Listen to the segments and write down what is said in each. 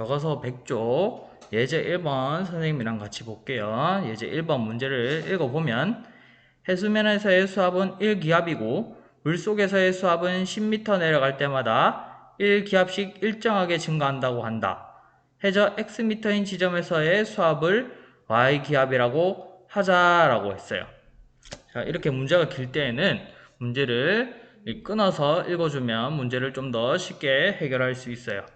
교과서 100쪽 예제 1번 선생님이랑 같이 볼게요. 예제 1번 문제를 읽어보면 해수면에서의 수압은 1기압이고 물속에서의 수압은 10m 내려갈 때마다 1기압씩 일정하게 증가한다고 한다. 해저 xm인 지점에서의 수압을 y기압이라고 하자라고 했어요. 자, 이렇게 문제가 길 때에는 문제를 끊어서 읽어주면 문제를 좀 더 쉽게 해결할 수 있어요.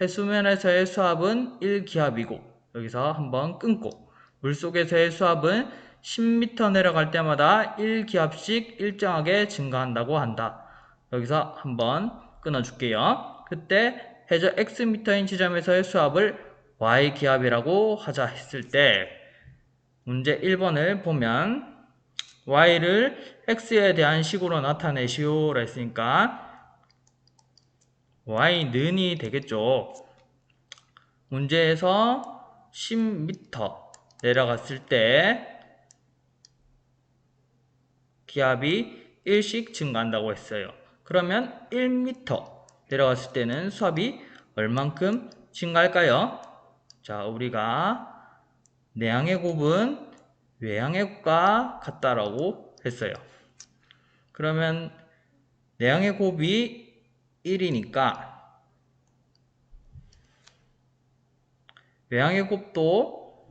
해수면에서의 수압은 1기압이고 여기서 한번 끊고 물속에서의 수압은 10m 내려갈 때마다 1기압씩 일정하게 증가한다고 한다. 여기서 한번 끊어줄게요. 그때 해저 xm인 지점에서의 수압을 y기압이라고 하자 했을 때 문제 1번을 보면 y를 x에 대한 식으로 나타내시오라 했으니까 y는이 되겠죠. 문제에서 10m 내려갔을 때 기압이 1씩 증가한다고 했어요. 그러면 1m 내려갔을 때는 수압이 얼만큼 증가할까요? 자, 우리가 내양의 곱은 외양의 곱과 같다라고 했어요. 그러면 내양의 곱이 1이니까 외양의 곱도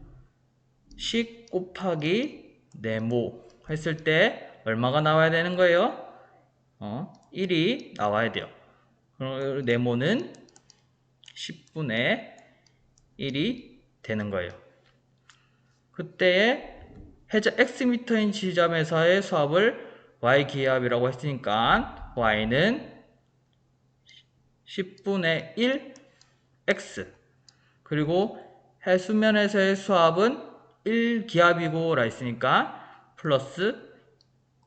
10 곱하기 네모 했을 때 얼마가 나와야 되는 거예요? 어, 1이 나와야 돼요. 그럼 네모는 10분의 1이 되는 거예요. 그때 해저 xm인 지점에서의 수압을 y기압이라고 했으니까 y는 10분의 1 x 그리고 해수면에서의 수압은 1기압이고 라 했으니까 플러스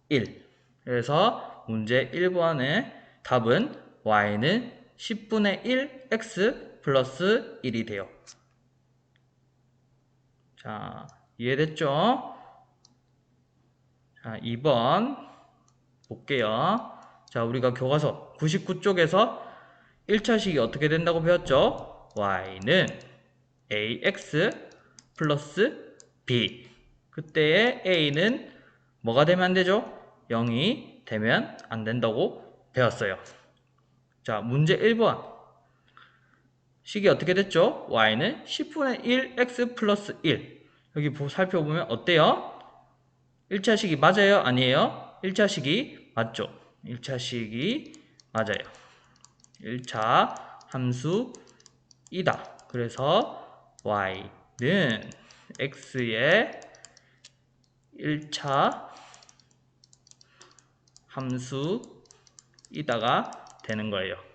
1 그래서 문제 1번의 답은 y는 10분의 1 x 플러스 1이 돼요. 자, 이해됐죠? 자, 2번 볼게요. 자, 우리가 교과서 99쪽에서 1차식이 어떻게 된다고 배웠죠? y는 ax 플러스 b 그때의 a는 뭐가 되면 안 되죠? 0이 되면 안 된다고 배웠어요. 자, 문제 1번. 식이 어떻게 됐죠? y는 10분의 1 x 플러스 1. 여기 살펴보면 어때요? 1차식이 맞아요? 아니에요? 1차식이 맞죠? 1차식이 맞아요. 1차 함수이다. 그래서 y는 x의 1차 함수이다가 되는 거예요.